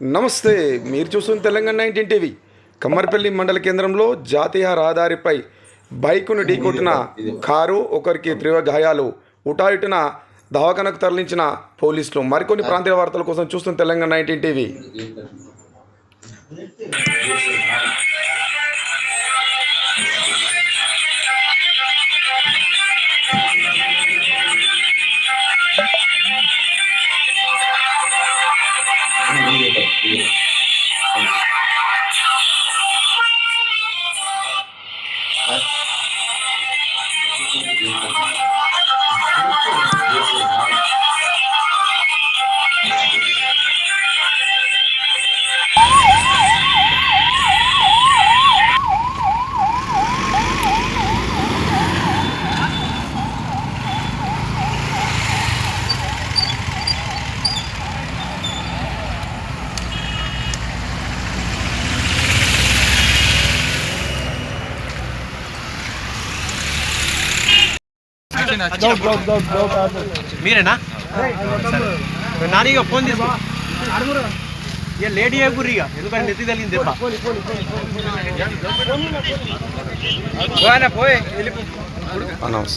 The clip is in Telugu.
నమస్తే మీరు చూస్తున్న తెలంగాణ నైన్టీన్ టీవీ కమ్మర్పల్లి మండల కేంద్రంలో జాతీయ రహదారిపై బైకును ఢీకొట్టిన కారు ఒకరికి తీవ్ర గాయాలు ఉటాయుటిన దవాఖానకు తరలించిన పోలీసులు. మరికొన్ని ప్రాంతీయ వార్తల కోసం చూస్తున్న తెలంగాణ నైన్టీన్ టీవీ. What? మీరేనా? నానిగా ఫోన్ తీసుకో. ఇక లేడీ అయిపోర్రు ఇక? ఎందుకంటే నెత్తి తగిలింది దెబ్బ. అనౌన్స్